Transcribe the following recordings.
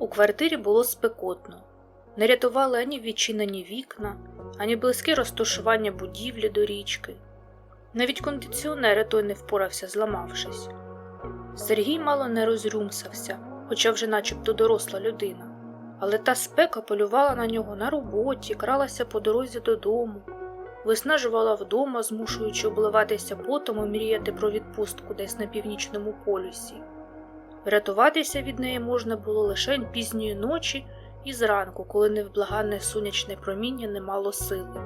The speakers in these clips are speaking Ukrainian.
У квартирі було спекотно. Не рятували ані відчинені вікна, ані близьке розташування будівлі до річки. Навіть кондиціонер той не впорався, зламавшись. Сергій мало не розрюмсався, хоча вже начебто доросла людина. Але та спека полювала на нього на роботі, кралася по дорозі додому, виснажувала вдома, змушуючи обливатися потом і мріяти про відпустку десь на північному полюсі. Врятуватися від неї можна було лише пізньої ночі і зранку, коли невблаганне сонячне проміння не мало сили.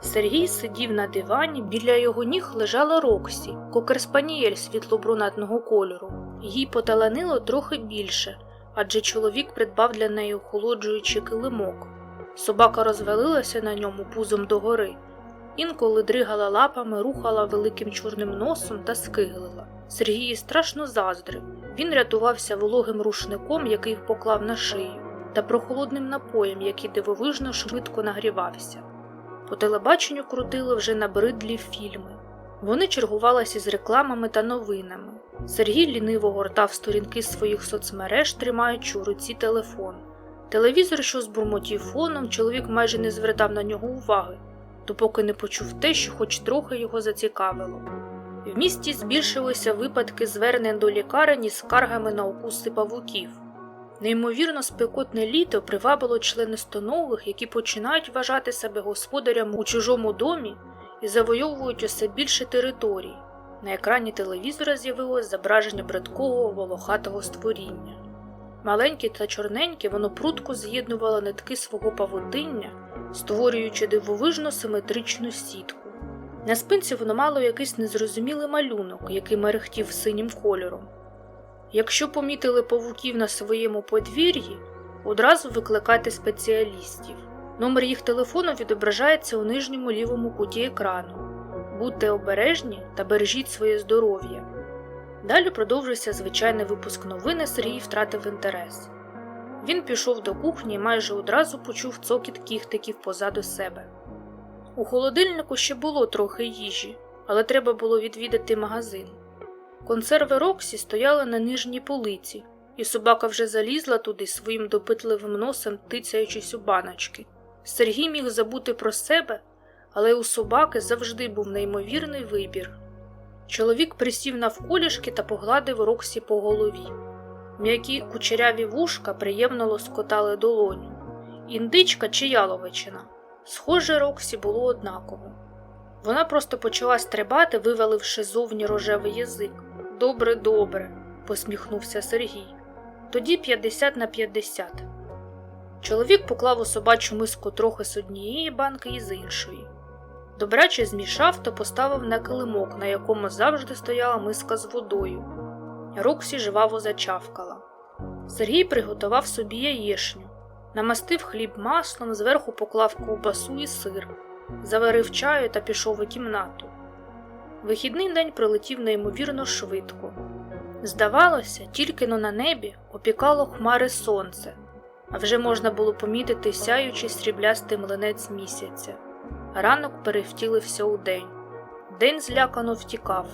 Сергій сидів на дивані, біля його ніг лежала Роксі, кокер-спанієль світло-брунатного кольору. Їй поталанило трохи більше, адже чоловік придбав для неї охолоджуючий килимок. Собака розвалилася на ньому пузом догори, інколи дригала лапами, рухала великим чорним носом та скиглила. Сергій страшно заздрив. Він рятувався вологим рушником, який поклав на шию, та прохолодним напоєм, який дивовижно швидко нагрівався. По телебаченню крутили вже набридлі фільми. Вони чергувалися з рекламами та новинами. Сергій ліниво гортав сторінки своїх соцмереж, тримаючи у руці телефон. Телевізор, що збурмотів фоном, чоловік майже не звертав на нього уваги, допоки не почув те, що хоч трохи його зацікавило. В місті збільшилися випадки звернень до лікарень із скаргами на укуси павуків. Неймовірно спекотне літо привабило членистоногих, які починають вважати себе господарями у чужому домі і завойовують усе більше територій. На екрані телевізора з'явилось зображення бридкого волохатого створіння. Маленьке та чорненьке воно прутко з'єднувало нитки свого павутиння, створюючи дивовижно симетричну сітку. На спинці воно мало якийсь незрозумілий малюнок, який мерехтів синім кольором. Якщо помітили павуків на своєму подвір'ї, одразу викликайте спеціалістів. Номер їх телефону відображається у нижньому лівому куті екрану. Будьте обережні та бережіть своє здоров'я. Далі продовжився звичайний випуск новини, Сергій втратив інтерес. Він пішов до кухні і майже одразу почув цокіт кіхтиків позаду себе. У холодильнику ще було трохи їжі, але треба було відвідати магазин. Консерви Роксі стояли на нижній полиці, і собака вже залізла туди своїм допитливим носом, тицяючись у баночки. Сергій міг забути про себе, але у собаки завжди був неймовірний вибір. Чоловік присів навколішки та погладив Роксі по голові. М'які кучеряві вушка приємно лоскотали долоню. Індичка чи яловичина. Схоже, Роксі було однаково. Вона просто почала стрибати, виваливши зовні рожевий язик. Добре, добре, посміхнувся Сергій. Тоді 50 на 50. Чоловік поклав у собачу миску трохи з однієї банки і з іншої. Добряче змішав та поставив на килимок, на якому завжди стояла миска з водою. Роксі жваво зачавкала. Сергій приготував собі яєшню, намастив хліб маслом, зверху поклав ковбасу і сир, заварив чаю та пішов у кімнату. Вихідний день прилетів неймовірно швидко. Здавалося, тільки но на небі опікало хмари сонце, а вже можна було помітити сяючий сріблястий млинець місяця. Ранок перевтілився у день. День злякано втікав.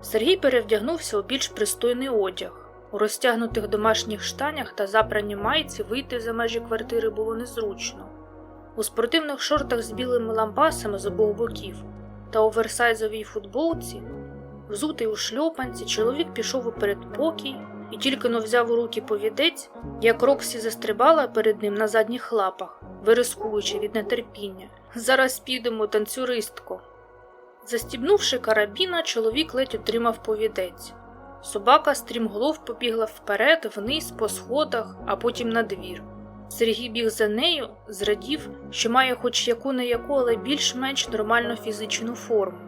Сергій перевдягнувся у більш пристойний одяг. У розтягнутих домашніх штанях та запраній майці вийти за межі квартири було незручно. У спортивних шортах з білими лампасами з обох боків та оверсайзовій футболці, взутий у шльопанці, чоловік пішов у передпокій і тільки но взяв у руки повідець, як Роксі застрибала перед ним на задніх лапах, вирискуючи від нетерпіння. Зараз підемо, танцюристко. Застібнувши карабіна, чоловік ледь отримав повідець. Собака стрімголов побігла вперед, вниз, по сходах, а потім на двір. Сергій біг за нею, зрадів, що має хоч яку не яку, але більш-менш нормальну фізичну форму.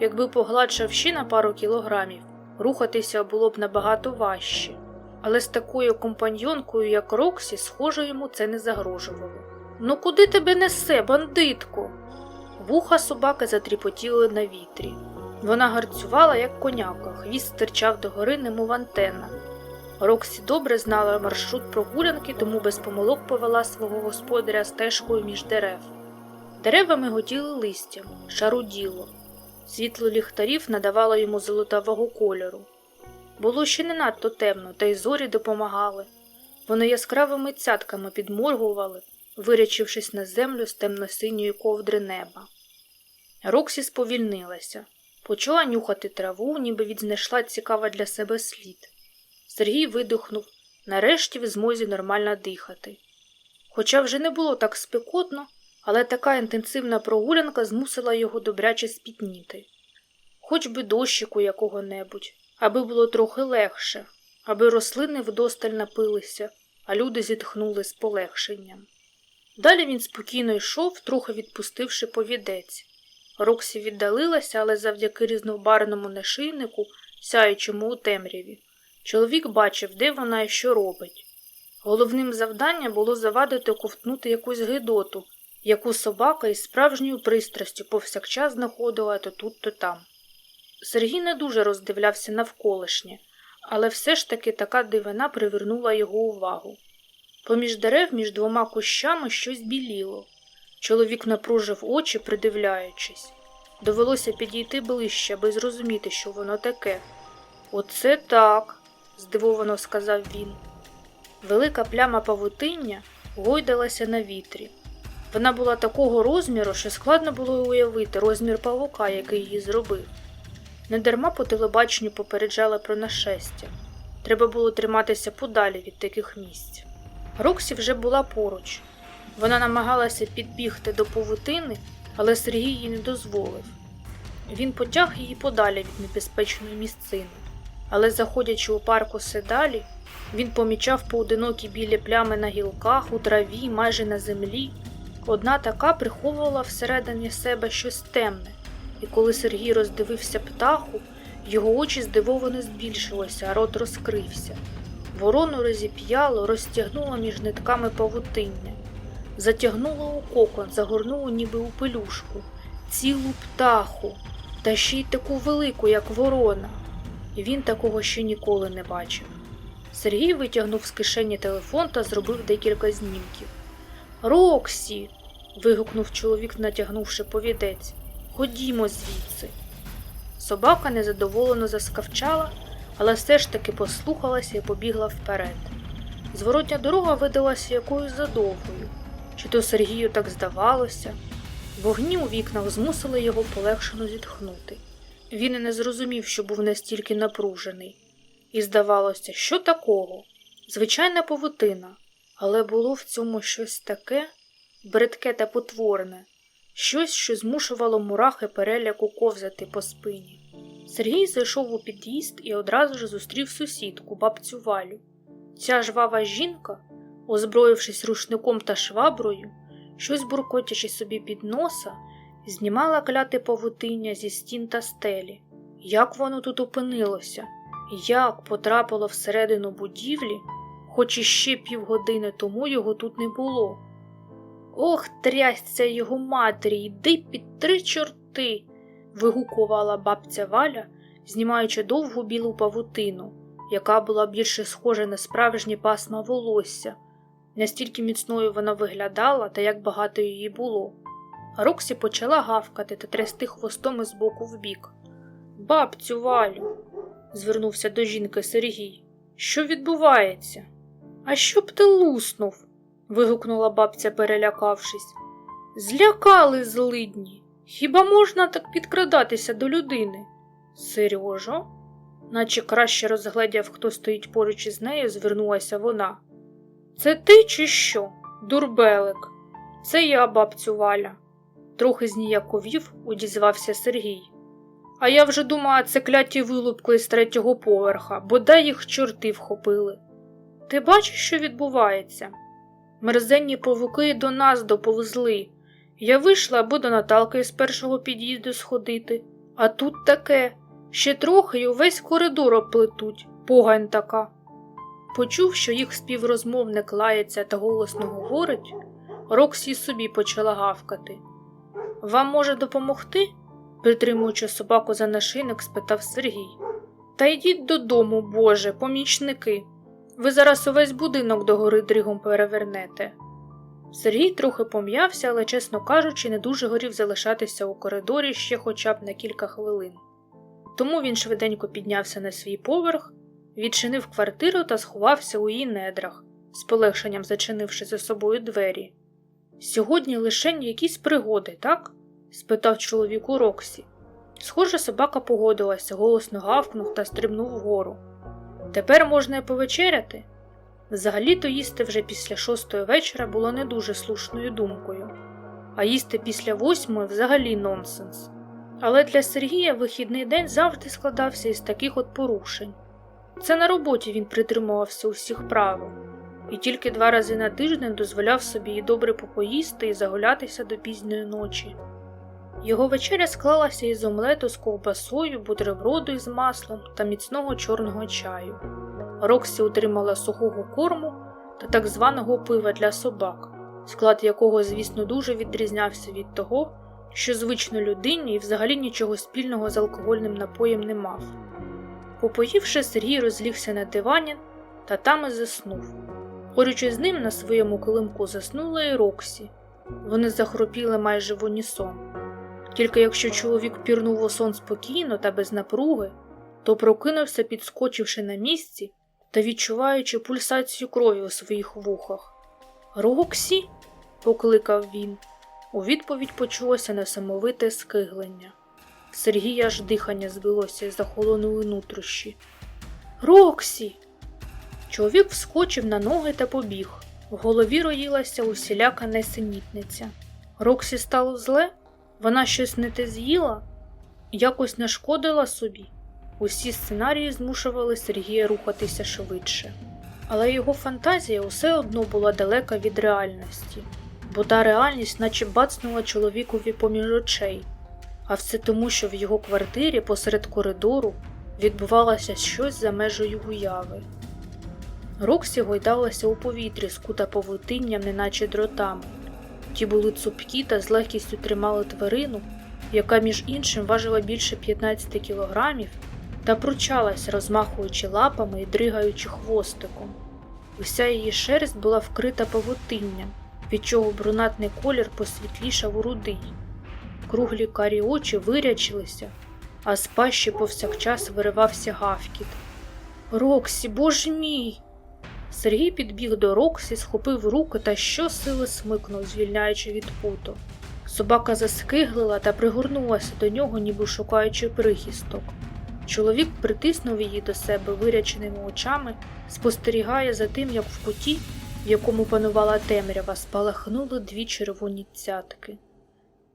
Якби погладшав ще на пару кілограмів, рухатися було б набагато важче, але з такою компаньйонкою, як Роксі, схоже, йому це не загрожувало. Ну куди тебе несе, бандитко? Вуха собаки затріпотіли на вітрі. Вона гарцювала, як коняка, хвіст стирчав догори, немов антенна. Роксі добре знала маршрут прогулянки, тому без помилок повела свого господаря стежкою між дерев. Деревами готіли листям, шаруділо. Світло ліхтарів надавало йому золотавого кольору. Було ще не надто темно, та й зорі допомагали. Вони яскравими цятками підморгували, вирячившись на землю з темно-синьої ковдри неба. Роксі сповільнилася, почала нюхати траву, ніби відзнайшла цікава для себе слід. Сергій видихнув, нарешті в змозі нормально дихати. Хоча вже не було так спекотно, але така інтенсивна прогулянка змусила його добряче спітніти. Хоч би дощику якого-небудь, аби було трохи легше, аби рослини вдосталь напилися, а люди зітхнули з полегшенням. Далі він спокійно йшов, трохи відпустивши повідець. Роксі віддалилася, але завдяки різнобарвному нашийнику, сяючому у темряві, чоловік бачив, де вона і що робить. Головним завданням було завадити ковтнути якусь гидоту, яку собака із справжньою пристрастю повсякчас знаходила то тут, то там. Сергій не дуже роздивлявся навколишнє, але все ж таки така дивина привернула його увагу. Поміж дерев між двома кущами щось біліло. Чоловік напружив очі, придивляючись. Довелося підійти ближче, аби зрозуміти, що воно таке. Оце так, здивовано сказав він. Велика пляма павутиння гойдалася на вітрі. Вона була такого розміру, що складно було уявити розмір павука, який її зробив. Недарма по телебаченню попереджали про нашестя. Треба було триматися подалі від таких місць. Роксі вже була поруч. Вона намагалася підбігти до павутини, але Сергій їй не дозволив. Він потяг її подалі від небезпечної місцини, але, заходячи у парку все далі, він помічав поодинокі білі плями на гілках, у траві, майже на землі. Одна така приховувала всередині себе щось темне, і коли Сергій роздивився птаху, його очі здивовано збільшилися, а рот розкрився. Ворону розіп'яло, розтягнуло між нитками павутиння, затягнуло у кокон, загорнуло ніби у пелюшку, цілу птаху, та ще й таку велику, як ворона. Він такого ще ніколи не бачив. Сергій витягнув з кишені телефон та зробив декілька знімків. Роксі. вигукнув чоловік, натягнувши повідець. Ходімо звідси. Собака незадоволено заскавчала, але все ж таки послухалася і побігла вперед. Зворотня дорога видалася якоюсь задовгою, чи то Сергію так здавалося. Вогні у вікнах змусили його полегшено зітхнути. Він і не зрозумів, що був настільки напружений. І здавалося, що такого? Звичайна павутина, але було в цьому щось таке бридке та потворне, щось, що змушувало мурахи переляку ковзати по спині. Сергій зайшов у під'їзд і одразу ж зустрів сусідку, бабцю Валю. Ця жвава жінка, озброївшись рушником та шваброю, щось буркотячи собі під носа, знімала кляте павутиння зі стін та стелі. Як воно тут опинилося? Як потрапило всередину будівлі, хоч іще півгодини тому його тут не було. Ох, трясця його матері, йди під три чорти. Вигукувала бабця Валя, знімаючи довгу білу павутину, яка була більше схожа на справжнє пасма волосся. Настільки міцною вона виглядала та як багато її було. Роксі почала гавкати та трясти хвостом із боку в бік. Бабцю Валю, звернувся до жінки Сергій. Що відбувається? А щоб ти луснув? вигукнула бабця, перелякавшись. Злякали злидні. Хіба можна так підкрадатися до людини? Сережо? наче краще розгледів, хто стоїть поруч із нею, звернулася вона. Це ти чи що? Дурбелик. Це я, бабцю Валя. Трохи зніяковів, одізвався Сергій. А я вже думала, це кляті вилупки з третього поверха, бодай їх чорти вхопили. Ти бачиш, що відбувається? Мерзенні павуки до нас доповзли. Я вийшла або до Наталки з першого під'їзду сходити, а тут таке ще трохи й увесь коридор оплетуть, погань така. Почув, що їх співрозмовник лається та голосно говорить, Роксі собі почала гавкати. Вам може допомогти? притримуючи собаку за нашийник, спитав Сергій. Та йдіть додому, Боже, помічники. Ви зараз увесь будинок догори дрігом перевернете. Сергій трохи пом'явся, але, чесно кажучи, не дуже горів залишатися у коридорі ще хоча б на кілька хвилин. Тому він швиденько піднявся на свій поверх, відчинив квартиру та сховався у її недрах, з полегшенням зачинивши за собою двері. Сьогодні лишень якісь пригоди, так? спитав чоловіку Роксі. Схоже, собака погодилася, голосно гавкнув та стрибнув вгору. Тепер можна й повечеряти. Взагалі-то їсти вже після шостої вечора було не дуже слушною думкою, а їсти після восьмої взагалі нонсенс. Але для Сергія вихідний день завжди складався із таких от порушень. Це на роботі він притримувався усіх правил, і тільки два рази на тиждень дозволяв собі і добре попоїсти і загулятися до пізньої ночі. Його вечеря склалася із омлету з ковбасою, бутерброду із маслом та міцного чорного чаю. Роксі утримала сухого корму та так званого пива для собак, склад якого, звісно, дуже відрізнявся від того, що звично людині і взагалі нічого спільного з алкогольним напоєм не мав. Попоївши, Сергій розлігся на дивані та там і заснув. Поруч із ним на своєму килимку заснула і Роксі. Вони захропіли майже в унісон. Тільки якщо чоловік пірнув у сон спокійно та без напруги, то прокинувся, підскочивши на місці та відчуваючи пульсацію крові у своїх вухах. Роксі? покликав він. У відповідь почулося несамовите скиглення. Сергія аж дихання збилося і захолонули нутрощі. Роксі. Чоловік вскочив на ноги та побіг. В голові роїлася усіляка несенітниця. Роксі стало зле? Вона щось не те з'їла? Якось нашкодила собі. Усі сценарії змушували Сергія рухатися швидше. Але його фантазія усе одно була далека від реальності, бо та реальність наче бацнула чоловікові поміж очей, а все тому, що в його квартирі посеред коридору відбувалося щось за межею уяви. Роксі гойдалася у повітрі, скута павутинням, неначе дротами. Ті були цупкі та з легкістю тримали тварину, яка між іншим важила більше 15 кілограмів, та пручалась, розмахуючи лапами і дригаючи хвостиком. Уся її шерсть була вкрита павутинням, від чого брунатний колір посвітлішав у рудий. Круглі карі очі вирячилися, а з пащі повсякчас виривався гавкіт. Роксі, боже мій! Сергій підбіг до Роксі, схопив руки та щосили смикнув, звільняючи від путу. Собака заскиглила та пригорнулася до нього, ніби шукаючи прихисток. Чоловік притиснув її до себе виряченими очами, спостерігає за тим, як в куті, в якому панувала темрява, спалахнули дві червоні цятки.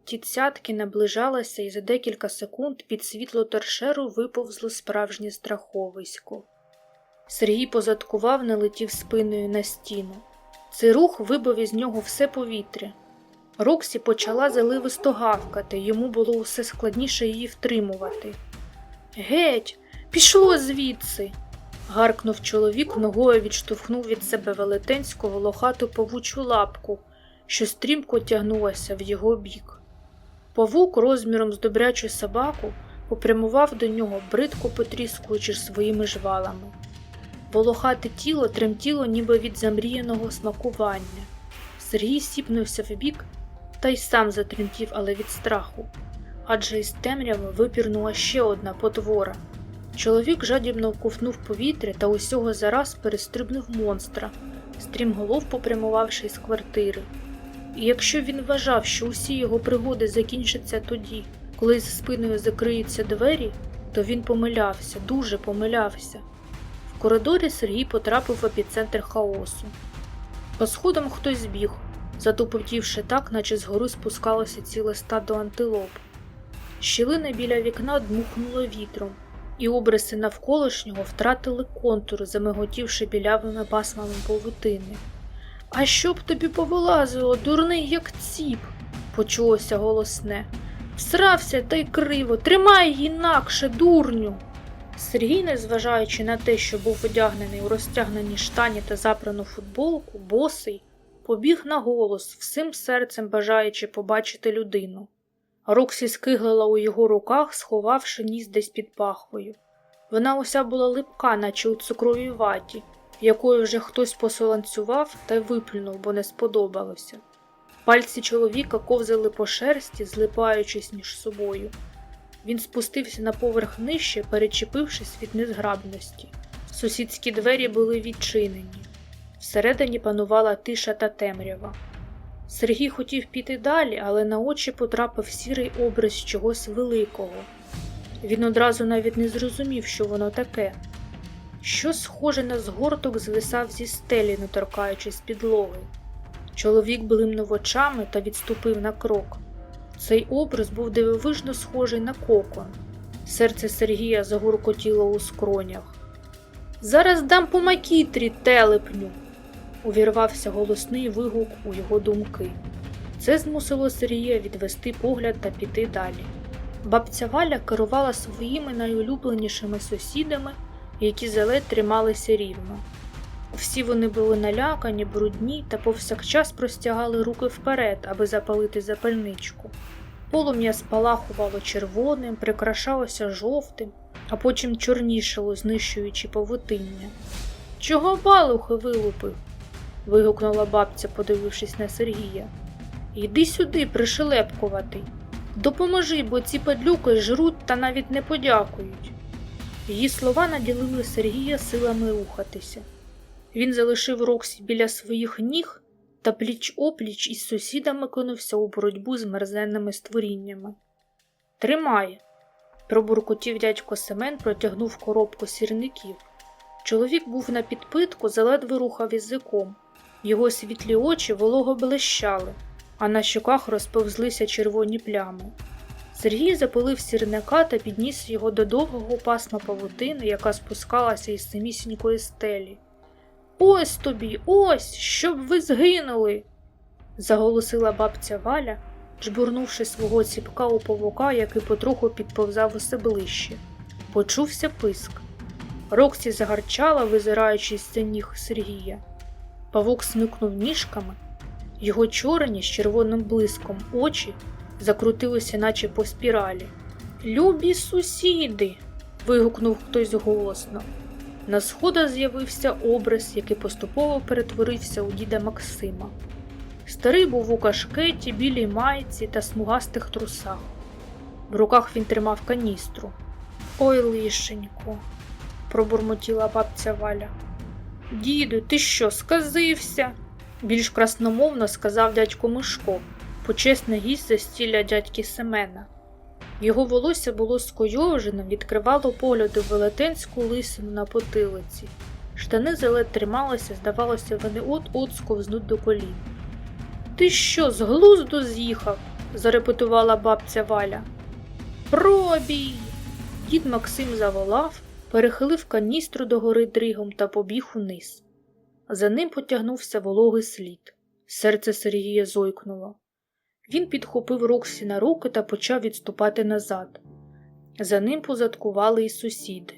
Ті цятки наближалися і за декілька секунд під світло торшеру виповзло справжнє страховисько. Сергій позадкував, налетів спиною на стіну. Цей рух вибив із нього все повітря. Роксі почала заливисто гавкати, йому було усе складніше її втримувати. Геть, пішло звідси. гаркнув чоловік, ногою відштовхнув від себе велетенську волохату павучу лапку, що стрімко тягнулася в його бік. Павук розміром з добрячу собаку попрямував до нього, бридко потріскуючи своїми жвалами. Волохате тіло тремтіло ніби від замріяного смакування. Сергій сіпнувся вбік та й сам затремтів, але від страху. Адже із темряви випірнула ще одна потвора. Чоловік жадібно вковтнув повітря та усього зараз перестрибнув монстра, стрімголов попрямувавши із квартири. І якщо він вважав, що усі його пригоди закінчаться тоді, коли за спиною закриються двері, то він помилявся, дуже помилявся. В коридорі Сергій потрапив в епіцентр хаосу. По сходам хтось збіг, затупотівши так, наче згори спускалося ціле стадо антилоп. Щілина біля вікна дмухнула вітром, і обриси навколишнього втратили контур, замиготівши білявими пасмами павутини. А щоб тобі повилазило, дурний, як ціп, почулося голосне. Всрався та й криво, тримай інакше, дурню. Сергій, незважаючи на те, що був одягнений у розтягнені штані та запрану футболку, босий, побіг на голос, всім серцем бажаючи побачити людину. Роксі скиглила у його руках, сховавши ніс десь під пахвою. Вона уся була липка, наче у цукровій ваті, якою вже хтось посоланцював та виплюнув, бо не сподобалося. Пальці чоловіка ковзали по шерсті, злипаючись між собою. Він спустився на поверх нижче, перечепившись від незграбності. Сусідські двері були відчинені. Всередині панувала тиша та темрява. Сергій хотів піти далі, але на очі потрапив сірий образ чогось великого. Він одразу навіть не зрозумів, що воно таке. Що схоже на згорток звисав зі стелі, не торкаючись підлоги. Чоловік блимнув очами та відступив на крок. Цей образ був дивовижно схожий на кокон. Серце Сергія загуркотіло у скронях. Зараз дам по макітрі, телепню. увірвався голосний вигук у його думки. Це змусило Сергія відвести погляд та піти далі. Бабця Валя керувала своїми найулюбленішими сусідами, які заледь трималися рівно. Всі вони були налякані, брудні та повсякчас простягали руки вперед, аби запалити запальничку. Полум'я спалахувало червоним, прикрашалося жовтим, а потім чорнішало, знищуючи павутиння. Чого балухи вилупив? вигукнула бабця, подивившись на Сергія. Йди сюди, пришелепкуватий. Допоможи, бо ці падлюки жруть та навіть не подякують. Її слова наділили Сергія силами рухатися. Він залишив Роксі біля своїх ніг та пліч опліч із сусідами кинувся у боротьбу з мерзенними створіннями. Тримай, пробуркотів дядько Семен, протягнув коробку сірників. Чоловік був на підпитку, заледве рухав язиком. Його світлі очі волого блищали, а на щоках розповзлися червоні плями. Сергій запалив сірника та підніс його до довгого пасма павутини, яка спускалася із самісінької стелі. Ось тобі, ось, щоб ви згинули. заголосила бабця Валя, жбурнувши свого ціпка у павука, який потроху підповзав усе ближче. Почувся писк. Роксі загарчала, визираючи з ніг Сергія. Павук смикнув ніжками, його чорні з червоним блиском очі закрутилися, наче по спіралі. Любі сусіди. вигукнув хтось голосно. На сходах з'явився образ, який поступово перетворився у діда Максима. Старий був у кашкеті, білій майці та смугастих трусах. В руках він тримав каністру. Ой, лишенько, пробурмотіла бабця Валя. Діду, ти що, сказився? більш красномовно сказав дядько Мишко, почесний гість застілля дядьки Семена. Його волосся було скойовженим, відкривало погляду велетенську лисину на потилиці. Штани заледь трималися, здавалося, вони от-от сковзнуть до колін. Ти що, з глузду з'їхав? зарепетувала бабця Валя. Пробій. Дід Максим заволав, перехилив каністру догори дригом та побіг униз. За ним потягнувся вологий слід. Серце Сергія зойкнуло. Він підхопив Роксі на руки та почав відступати назад. За ним позадкували і сусіди.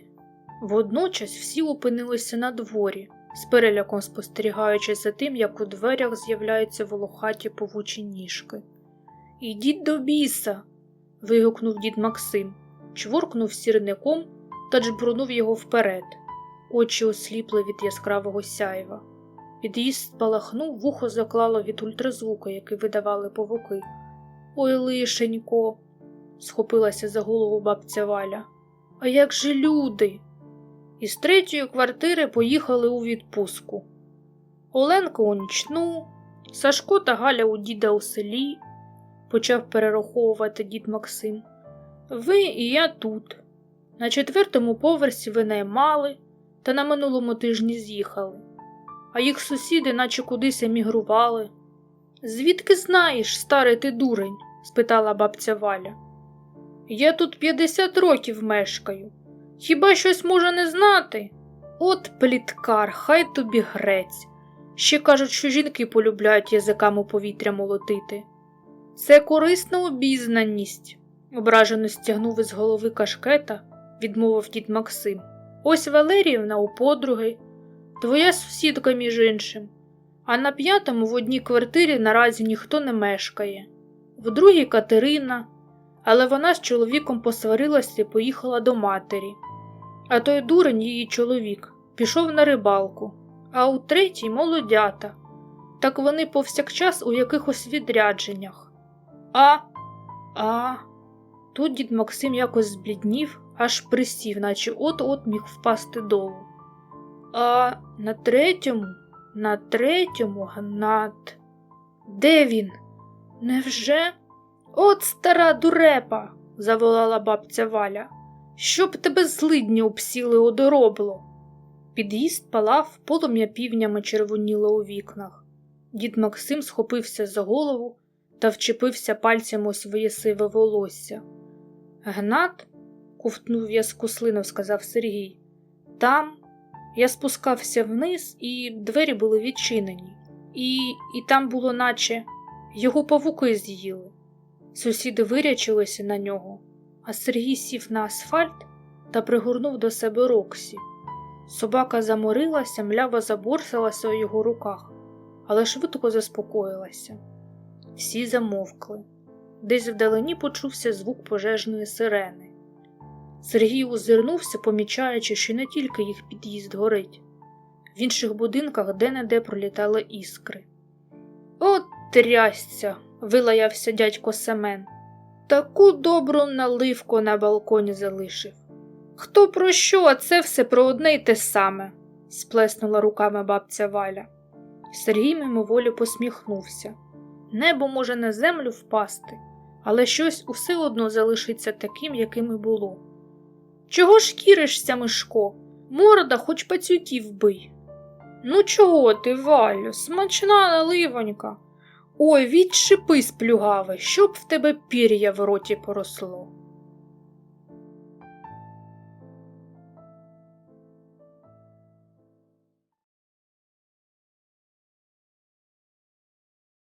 Водночас всі опинилися на дворі, з переляком спостерігаючи за тим, як у дверях з'являються волохаті повучі ніжки. Ідіть до біса. вигукнув дід Максим, чворкнув сірником та джбурнув його вперед. Очі осліпли від яскравого сяйва. Під'їзд спалахнув, вухо заклало від ультразвуку, який видавали повуки. Ой, лишенько, схопилася за голову бабця Валя. А як же люди? Із третьої квартири поїхали у відпустку. Оленка у нічну, Сашко та Галя у діда у селі, почав перераховувати дід Максим. Ви і я тут. На четвертому поверсі ви наймали, та на минулому тижні з'їхали а їх сусіди наче кудись емігрували. Звідки знаєш, старий ти дурень? спитала бабця Валя. Я тут 50 років мешкаю. Хіба щось може не знати? От пліткар, хай тобі грець. Ще кажуть, що жінки полюбляють язиками повітря молотити. Це корисна обізнаність, ображено стягнув із голови кашкета, відмовив дід Максим. Ось Валеріївна у подруги, Твоя сусідка, між іншим. А на п'ятому в одній квартирі наразі ніхто не мешкає, в другій Катерина, але вона з чоловіком посварилася і поїхала до матері. А той дурень, її чоловік, пішов на рибалку, а у третій молодята. Так вони повсякчас у якихось відрядженнях. А, а. Тут дід Максим якось збліднів, аж присів, наче от-от міг впасти долу. А на третьому на третьому гнат. Де він? Невже? От стара дурепа, заволала бабця Валя. Щоб тебе злидні обсіли одоробло. Під'їзд палав, полум'я півнями червоніло у вікнах. Дід Максим схопився за голову та вчепився пальцем у своє сиве волосся. Гнат, ковтнув в'язку слину, сказав Сергій. Там я спускався вниз, і двері були відчинені, і, і там було, наче його павуки з'їли. Сусіди вирячилися на нього, а Сергій сів на асфальт та пригорнув до себе Роксі. Собака заморилася, мляво заборсалася у його руках, але швидко заспокоїлася. Всі замовкли. Десь вдалині почувся звук пожежної сирени. Сергій озирнувся, помічаючи, що не тільки їх під'їзд горить. В інших будинках де-не-де пролітали іскри. От трясця, вилаявся дядько Семен. Таку добру наливку на балконі залишив. Хто про що, а це все про одне й те саме, сплеснула руками бабця Валя. Сергій мимоволі посміхнувся. Небо може на землю впасти, але щось усе одно залишиться таким, яким і було. Чого ж кіришся, Мишко? Морда хоч пацюків бий. Ну, чого ти, Валю, смачна наливонька. Ой, відшипись, плюгаве, щоб в тебе пір'я в роті поросло.